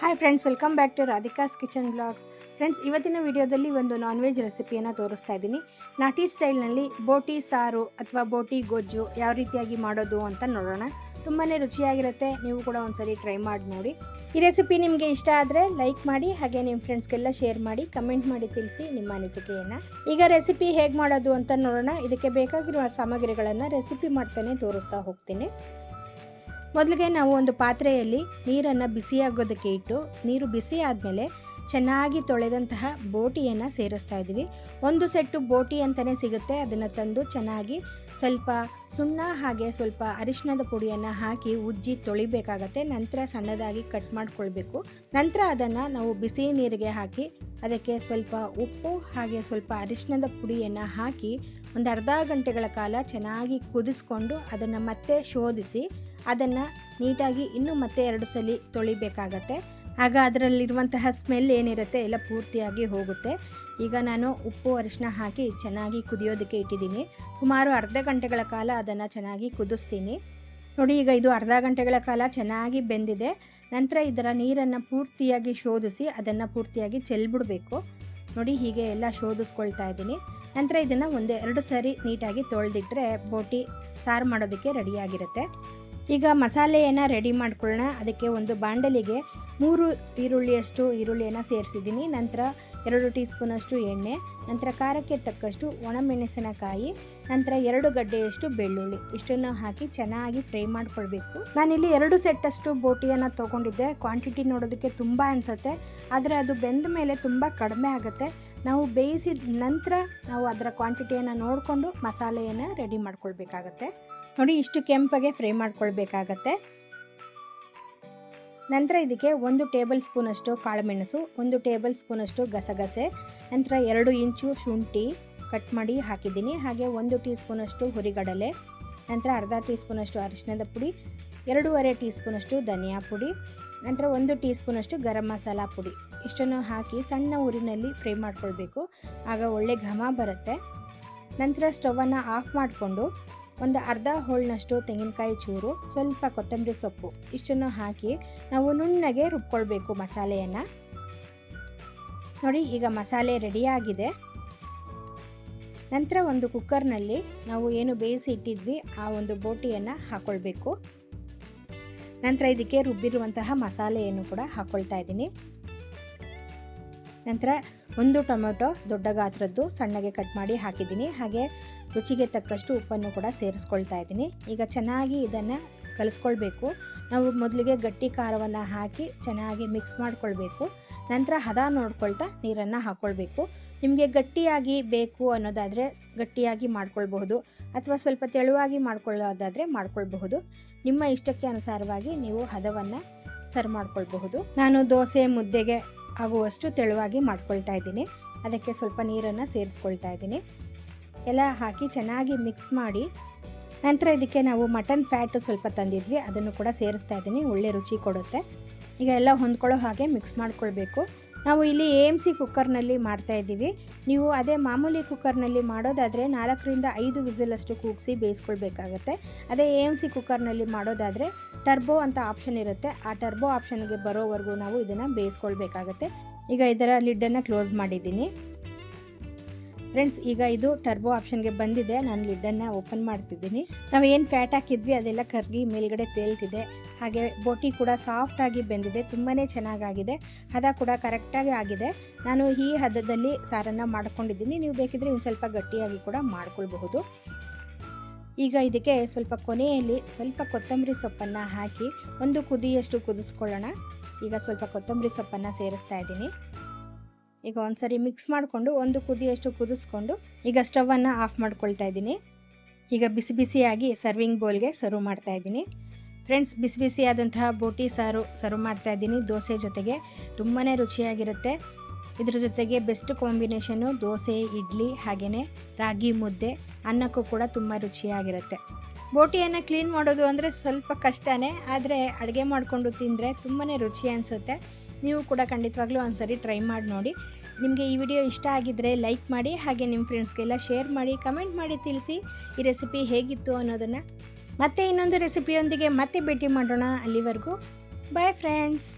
Hi friends welcome back to Radhika's kitchen blogs friends ಇವತ್ತಿನ ವಿಡಿಯೋದಲ್ಲಿ ಒಂದು ನಾನ್ ವೆಜ್ ರೆಸಿಪಿಯನ್ನು ತೋರಿಸ್ತಾ ಇದ್ದೀನಿ. ನಾಟಿ ಸ್ಟೈಲ್ನಲ್ಲಿ ಬೋಟಿ ಸಾರು ಅಥವಾ ಬೋಟಿ ಗೊಜ್ಜು ಯಾವ ರೀತಿಯಾಗಿ ಮಾಡೋದು ಅಂತ ನೋಡೋಣ. ತುಂಬಾ ರುಚಿಯಾಗಿರುತ್ತೆ. ನೀವು ಕೂಡ ಒಂದ್ಸರಿ ಟ್ರೈ ಮಾಡಿ ನೋಡಿ. ಈ ರೆಸಿಪಿ ನಿಮಗೆ ಇಷ್ಟ ಆದರೆ ಲೈಕ್ ಮಾಡಿ, ಹಾಗೆ ನಿಮ್ಮ ಫ್ರೆಂಡ್ಸ್ಗೆಲ್ಲ ಶೇರ್ ಮಾಡಿ ಕಮೆಂಟ್ ಮಾಡಿ ತಿಳಿಸಿ ನಿಮ್ಮ ಅನಿಸಿಕೆಯನ್ನು. ಈಗ ರೆಸಿಪಿ ಹೇಗೆ ಮಾಡೋದು ಅಂತ ನೋಡೋಣ. ಇದಕ್ಕೆ ಬೇಕಾಗಿರುವ ಸಾಮಗ್ರಿಗಳನ್ನು ರೆಸಿಪಿ ಮಾಡ್ತಾನೆ ತೋರಿಸ್ತಾ ಹೋಗ್ತೀನಿ. ಮೊದಲಿಗೆ ನಾವು ಒಂದು ಪಾತ್ರೆಯಲ್ಲಿ ನೀರನ್ನು ಬಿಸಿಯಾಗೋದಕ್ಕೆ ಇಟ್ಟು, ನೀರು ಬಿಸಿ ಆದಮೇಲೆ ಚೆನ್ನಾಗಿ ತೊಳೆದಂತಹ ಬೋಟಿಯನ್ನು ಸೇರಿಸ್ತಾ ಇದ್ದೀವಿ. ಒಂದು ಸೆಟ್ಟು ಬೋಟಿ ಅಂತಲೇ ಸಿಗುತ್ತೆ. ಅದನ್ನು ತಂದು ಚೆನ್ನಾಗಿ ಸ್ವಲ್ಪ ಸುಣ್ಣ ಹಾಗೆ ಸ್ವಲ್ಪ ಅರಿಶಿಣದ ಪುಡಿಯನ್ನು ಹಾಕಿ ಉಜ್ಜಿ ತೊಳಿಬೇಕಾಗತ್ತೆ. ನಂತರ ಸಣ್ಣದಾಗಿ ಕಟ್ ಮಾಡ್ಕೊಳ್ಬೇಕು. ನಂತರ ಅದನ್ನು ನಾವು ಬಿಸಿ ನೀರಿಗೆ ಹಾಕಿ, ಅದಕ್ಕೆ ಸ್ವಲ್ಪ ಉಪ್ಪು ಹಾಗೆ ಸ್ವಲ್ಪ ಅರಿಶಿಣದ ಪುಡಿಯನ್ನು ಹಾಕಿ ಒಂದು ಅರ್ಧ ಗಂಟೆಗಳ ಕಾಲ ಚೆನ್ನಾಗಿ ಕುದಿಸ್ಕೊಂಡು ಅದನ್ನು ಮತ್ತೆ ಶೋಧಿಸಿ ಅದನ್ನು ನೀಟಾಗಿ ಇನ್ನೂ ಮತ್ತೆ ಎರಡು ಸಲ ತೊಳಿಬೇಕಾಗತ್ತೆ. ಆಗ ಅದರಲ್ಲಿರುವಂತಹ ಸ್ಮೆಲ್ ಏನಿರುತ್ತೆ ಎಲ್ಲ ಪೂರ್ತಿಯಾಗಿ ಹೋಗುತ್ತೆ. ಈಗ ನಾನು ಉಪ್ಪು ಅರಿಶಿನ ಹಾಕಿ ಚೆನ್ನಾಗಿ ಕುದಿಯೋದಕ್ಕೆ ಇಟ್ಟಿದ್ದೀನಿ. ಸುಮಾರು ಅರ್ಧ ಗಂಟೆಗಳ ಕಾಲ ಅದನ್ನು ಚೆನ್ನಾಗಿ ಕುದಿಸ್ತೀನಿ. ನೋಡಿ, ಈಗ ಇದು ಅರ್ಧ ಗಂಟೆಗಳ ಕಾಲ ಚೆನ್ನಾಗಿ ಬೆಂದಿದೆ. ನಂತರ ಇದರ ನೀರನ್ನು ಪೂರ್ತಿಯಾಗಿ ಶೋಧಿಸಿ ಅದನ್ನು ಪೂರ್ತಿಯಾಗಿ ಚೆಲ್ಬಿಡಬೇಕು. ನೋಡಿ, ಹೀಗೆ ಎಲ್ಲ ಶೋಧಿಸ್ಕೊಳ್ತಾ ಇದ್ದೀನಿ. ನಂತರ ಇದನ್ನು ಒಂದೆರಡು ಸಾರಿ ನೀಟಾಗಿ ತೊಳೆದಿಟ್ಟರೆ ಬೋಟಿ ಸಾರು ಮಾಡೋದಕ್ಕೆ ರೆಡಿಯಾಗಿರುತ್ತೆ ಈಗ ಮಸಾಲೆಯನ್ನು ರೆಡಿ ಮಾಡ್ಕೊಳ್ಳೋಣ. ಅದಕ್ಕೆ ಒಂದು ಬಾಂಡಲಿಗೆ ಮೂರು ಈರುಳ್ಳಿಯಷ್ಟು ಈರುಳ್ಳಿಯನ್ನು ಸೇರಿಸಿದ್ದೀನಿ. ನಂತರ ಎರಡು ಟೀ ಸ್ಪೂನಷ್ಟು ಎಣ್ಣೆ, ನಂತರ ಖಾರಕ್ಕೆ ತಕ್ಕಷ್ಟು ಒಣಮೆಣಸಿನಕಾಯಿ, ನಂತರ ಎರಡು ಗಡ್ಡೆಯಷ್ಟು ಬೆಳ್ಳುಳ್ಳಿ. ಇಷ್ಟನ್ನು ಹಾಕಿ ಚೆನ್ನಾಗಿ ಫ್ರೈ ಮಾಡ್ಕೊಳ್ಬೇಕು. ನಾನಿಲ್ಲಿ ಎರಡು ಸೆಟ್ಟಷ್ಟು ಬೋಟಿಯನ್ನು ತೊಗೊಂಡಿದ್ದೆ. ಕ್ವಾಂಟಿಟಿ ನೋಡೋದಕ್ಕೆ ತುಂಬ ಅನಿಸುತ್ತೆ. ಆದರೆ ಅದು ಬೆಂದ ಮೇಲೆ ತುಂಬ ಕಡಿಮೆ ಆಗುತ್ತೆ. ನಾವು ಬೇಯಿಸಿದ ನಂತರ ನಾವು ಅದರ ಕ್ವಾಂಟಿಟಿಯನ್ನು ನೋಡಿಕೊಂಡು ಮಸಾಲೆಯನ್ನು ರೆಡಿ ಮಾಡ್ಕೊಳ್ಬೇಕಾಗತ್ತೆ. ನೋಡಿ, ಇಷ್ಟು ಕೆಂಪಗೆ ಫ್ರೈ ಮಾಡ್ಕೊಳ್ಬೇಕಾಗತ್ತೆ. ನಂತರ ಇದಕ್ಕೆ ಒಂದು ಟೇಬಲ್ ಸ್ಪೂನಷ್ಟು ಕಾಳುಮೆಣಸು, ಒಂದು ಟೇಬಲ್ ಸ್ಪೂನಷ್ಟು ಗಸಗಸೆ, ನಂತರ ಎರಡು ಇಂಚು ಶುಂಠಿ ಕಟ್ ಮಾಡಿ ಹಾಕಿದ್ದೀನಿ. ಹಾಗೆ ಒಂದು ಟೀ ಸ್ಪೂನಷ್ಟು ಹುರಿಗಡಲೆ, ನಂತರ ಅರ್ಧ ಟೀ ಸ್ಪೂನಷ್ಟು ಅರಿಶಿಣದ ಪುಡಿ, ಎರಡೂವರೆ ಟೀ ಸ್ಪೂನಷ್ಟು ಧನಿಯಾ ಪುಡಿ, ನಂತರ ಒಂದು ಟೀ ಸ್ಪೂನಷ್ಟು ಗರಂ ಮಸಾಲ ಪುಡಿ. ಇಷ್ಟನ್ನು ಹಾಕಿ ಸಣ್ಣ ಊರಿನಲ್ಲಿ ಫ್ರೈ ಮಾಡ್ಕೊಳ್ಬೇಕು. ಆಗ ಒಳ್ಳೆ ಘಮ ಬರುತ್ತೆ. ನಂತರ ಸ್ಟವನ್ನು ಆಫ್ ಮಾಡಿಕೊಂಡು ಒಂದು ಅರ್ಧ ಹೋಳಿನಷ್ಟು ತೆಂಗಿನಕಾಯಿ ಚೂರು, ಸ್ವಲ್ಪ ಕೊತ್ತಂಬರಿ ಸೊಪ್ಪು, ಇಷ್ಟನ್ನು ಹಾಕಿ ನಾವು ನುಣ್ಣಗೆ ರುಬ್ಕೊಳ್ಬೇಕು ಮಸಾಲೆಯನ್ನು. ನೋಡಿ, ಈಗ ಮಸಾಲೆ ರೆಡಿಯಾಗಿದೆ. ನಂತರ ಒಂದು ಕುಕ್ಕರ್ನಲ್ಲಿ ನಾವು ಏನು ಬೇಯಿಸಿ ಇಟ್ಟಿದ್ವಿ, ಆ ಒಂದು ಬೋಟಿಯನ್ನು ಹಾಕ್ಕೊಳ್ಬೇಕು ನಂತರ ಇದಕ್ಕೆ ರುಬ್ಬಿರುವಂತಹ ಮಸಾಲೆಯನ್ನು ಕೂಡ ಹಾಕ್ಕೊಳ್ತಾ ಇದ್ದೀನಿ. ನಂತರ ಒಂದು ಟೊಮೆಟೊ ದೊಡ್ಡ ಗಾತ್ರದ್ದು ಸಣ್ಣಗೆ ಕಟ್ ಮಾಡಿ ಹಾಕಿದ್ದೀನಿ. ಹಾಗೆ ರುಚಿಗೆ ತಕ್ಕಷ್ಟು ಉಪ್ಪನ್ನು ಕೂಡ ಸೇರಿಸ್ಕೊಳ್ತಾ ಇದ್ದೀನಿ. ಈಗ ಚೆನ್ನಾಗಿ ಇದನ್ನು ಕಲಿಸ್ಕೊಳ್ಬೇಕು. ನಾವು ಮೊದಲಿಗೆ ಗಟ್ಟಿ ಖಾರವನ್ನು ಹಾಕಿ ಚೆನ್ನಾಗಿ ಮಿಕ್ಸ್ ಮಾಡ್ಕೊಳ್ಬೇಕು. ನಂತರ ಹದ ನೋಡ್ಕೊಳ್ತಾ ನೀರನ್ನು ಹಾಕ್ಕೊಳ್ಬೇಕು ನಿಮಗೆ ಗಟ್ಟಿಯಾಗಿ ಬೇಕು ಅನ್ನೋದಾದರೆ ಗಟ್ಟಿಯಾಗಿ ಮಾಡ್ಕೊಳ್ಬಹುದು. ಅಥವಾ ಸ್ವಲ್ಪ ತೆಳುವಾಗಿ ಮಾಡ್ಕೊಳ್ಳೋದಾದರೆ ಮಾಡ್ಕೊಳ್ಬಹುದು. ನಿಮ್ಮ ಇಷ್ಟಕ್ಕೆ ಅನುಸಾರವಾಗಿ ನೀವು ಹದವನ್ನು ಸರ್ವ್ ಮಾಡ್ಕೊಳ್ಬಹುದು. ನಾನು ದೋಸೆ ಮುದ್ದೆಗೆ ಆಗುವಷ್ಟು ತೆಳುವಾಗಿ ಮಾಡ್ಕೊಳ್ತಾ ಇದ್ದೀನಿ. ಅದಕ್ಕೆ ಸ್ವಲ್ಪ ನೀರನ್ನು ಸೇರಿಸ್ಕೊಳ್ತಾ ಇದ್ದೀನಿ. ಎಲ್ಲ ಹಾಕಿ ಚೆನ್ನಾಗಿ ಮಿಕ್ಸ್ ಮಾಡಿ ನಂತರ ಇದಕ್ಕೆ ನಾವು ಮಟನ್ ಫ್ಯಾಟು ಸ್ವಲ್ಪ ತಂದಿದ್ವಿ. ಅದನ್ನು ಕೂಡ ಸೇರಿಸ್ತಾ ಇದ್ದೀನಿ. ಒಳ್ಳೆ ರುಚಿ ಕೊಡುತ್ತೆ. ಈಗ ಎಲ್ಲ ಹೊಂದ್ಕೊಳ್ಳೋ ಹಾಗೆ ಮಿಕ್ಸ್ ಮಾಡ್ಕೊಳ್ಬೇಕು. ನಾವು ಇಲ್ಲಿ ಎ ಎಂ ಸಿ ಕುಕ್ಕರ್ನಲ್ಲಿ ಮಾಡ್ತಾ ಇದ್ದೀವಿ. ನೀವು ಅದೇ ಮಾಮೂಲಿ ಕುಕ್ಕರ್ನಲ್ಲಿ ಮಾಡೋದಾದರೆ ನಾಲ್ಕರಿಂದ ಐದು ವಿಸಿಲಷ್ಟು ಕೂಗಿಸಿ ಬೇಯಿಸ್ಕೊಳ್ಬೇಕಾಗತ್ತೆ. ಅದೇ ಎ ಎಂ ಸಿ ಕುಕ್ಕರ್ನಲ್ಲಿ ಮಾಡೋದಾದರೆ ಟರ್ಬೋ ಅಂತ ಆಪ್ಷನ್ ಇರುತ್ತೆ. ಆ ಟರ್ಬೋ ಆಪ್ಷನ್ಗೆ ಬರೋವರೆಗೂ ನಾವು ಇದನ್ನು ಬೇಯಿಸ್ಕೊಳ್ಬೇಕಾಗತ್ತೆ. ಈಗ ಇದರ ಲಿಡ್ಡನ್ನು ಕ್ಲೋಸ್ ಮಾಡಿದ್ದೀನಿ. ಫ್ರೆಂಡ್ಸ್ ಈಗ ಇದು ಟರ್ಬೋ ಆಪ್ಷನ್ಗೆ ಬಂದಿದೆ. ನಾನು ಲಿಡ್ಡನ್ನು ಓಪನ್ ಮಾಡ್ತಿದ್ದೀನಿ. ನಾವು ಏನು ಫ್ಯಾಟ್ ಹಾಕಿದ್ವಿ ಅದೆಲ್ಲ ಕರ್ಗಿ ಮೇಲ್ಗಡೆ ತೇಲ್ತಿದೆ. ಹಾಗೆ ಬೋಟಿ ಕೂಡ ಸಾಫ್ಟಾಗಿ ಬೆಂದಿದೆ ತುಂಬಾ ಚೆನ್ನಾಗಾಗಿದೆ, ಹದ ಕೂಡ ಕರೆಕ್ಟಾಗಿ ಆಗಿದೆ. ನಾನು ಈ ಹದದಲ್ಲಿ ಸಾರನ್ನು ಮಾಡ್ಕೊಂಡಿದ್ದೀನಿ, ನೀವು ಬೇಕಿದ್ರೆ ಇನ್ನು ಸ್ವಲ್ಪ ಗಟ್ಟಿಯಾಗಿ ಕೂಡ ಮಾಡ್ಕೊಳ್ಬಹುದು. ಈಗ ಇದಕ್ಕೆ ಸ್ವಲ್ಪ ಕೊನೆಯಲ್ಲಿ ಸ್ವಲ್ಪ ಕೊತ್ತಂಬರಿ ಸೊಪ್ಪನ್ನು ಹಾಕಿ ಒಂದು ಕುದಿಯಷ್ಟು ಕುದಿಸ್ಕೊಳ್ಳೋಣ. ಈಗ ಸ್ವಲ್ಪ ಕೊತ್ತಂಬರಿ ಸೊಪ್ಪನ್ನು ಸೇರಿಸ್ತಾ ಇದ್ದೀನಿ. ಈಗ ಒಂದ್ಸರಿ ಮಿಕ್ಸ್ ಮಾಡಿಕೊಂಡು ಒಂದು ಕುದಿಯಷ್ಟು ಕುದಿಸ್ಕೊಂಡು ಈಗ ಸ್ಟವನ್ನು ಆಫ್ ಮಾಡ್ಕೊಳ್ತಾ ಇದ್ದೀನಿ. ಈಗ ಬಿಸಿ ಬಿಸಿಯಾಗಿ ಸರ್ವಿಂಗ್ ಬೌಲ್ಗೆ ಸರ್ವ್ ಮಾಡ್ತಾ ಇದ್ದೀನಿ. ಫ್ರೆಂಡ್ಸ್, ಬಿಸಿ ಬಿಸಿಯಾದಂತಹ ಬೋಟಿ ಸಾರು, ಸರ್ವ್ ಮಾಡ್ತಾ ಇದ್ದೀನಿ. ದೋಸೆ ಜೊತೆಗೆ ತುಂಬಾ ರುಚಿಯಾಗಿರುತ್ತೆ. ಇದ್ರ ಜೊತೆಗೆ ಬೆಸ್ಟ್ ಕಾಂಬಿನೇಷನ್ನು ದೋಸೆ, ಇಡ್ಲಿ ಹಾಗೆಯೇ ರಾಗಿ ಮುದ್ದೆ ಅನ್ನಕ್ಕೂ ಕೂಡ ತುಂಬ ರುಚಿಯಾಗಿರುತ್ತೆ. ಬೋಟಿಯನ್ನು ಕ್ಲೀನ್ ಮಾಡೋದು ಅಂದರೆ ಸ್ವಲ್ಪ ಕಷ್ಟನೇ, ಆದರೆ ಅಡುಗೆ ಮಾಡಿಕೊಂಡು ತಿಂದರೆ ತುಂಬಾ ರುಚಿ ಅನಿಸುತ್ತೆ. ನೀವು ಕೂಡ ಖಂಡಿತವಾಗ್ಲೂ ಒಂದ್ಸರಿ ಟ್ರೈ ಮಾಡಿ ನೋಡಿ. ನಿಮಗೆ ಈ ವಿಡಿಯೋ ಇಷ್ಟ ಆಗಿದ್ದರೆ ಲೈಕ್ ಮಾಡಿ, ಹಾಗೆ ನಿಮ್ಮ ಫ್ರೆಂಡ್ಸ್ಗೆಲ್ಲ ಶೇರ್ ಮಾಡಿ ಕಮೆಂಟ್ ಮಾಡಿ ತಿಳಿಸಿ ಈ ರೆಸಿಪಿ ಹೇಗಿತ್ತು ಅನ್ನೋದನ್ನು ಮತ್ತೆ ಇನ್ನೊಂದು ರೆಸಿಪಿಯೊಂದಿಗೆ ಮತ್ತೆ ಭೇಟಿ ಮಾಡೋಣ. ಅಲ್ಲಿವರೆಗೂ ಬಾಯ್ ಫ್ರೆಂಡ್ಸ್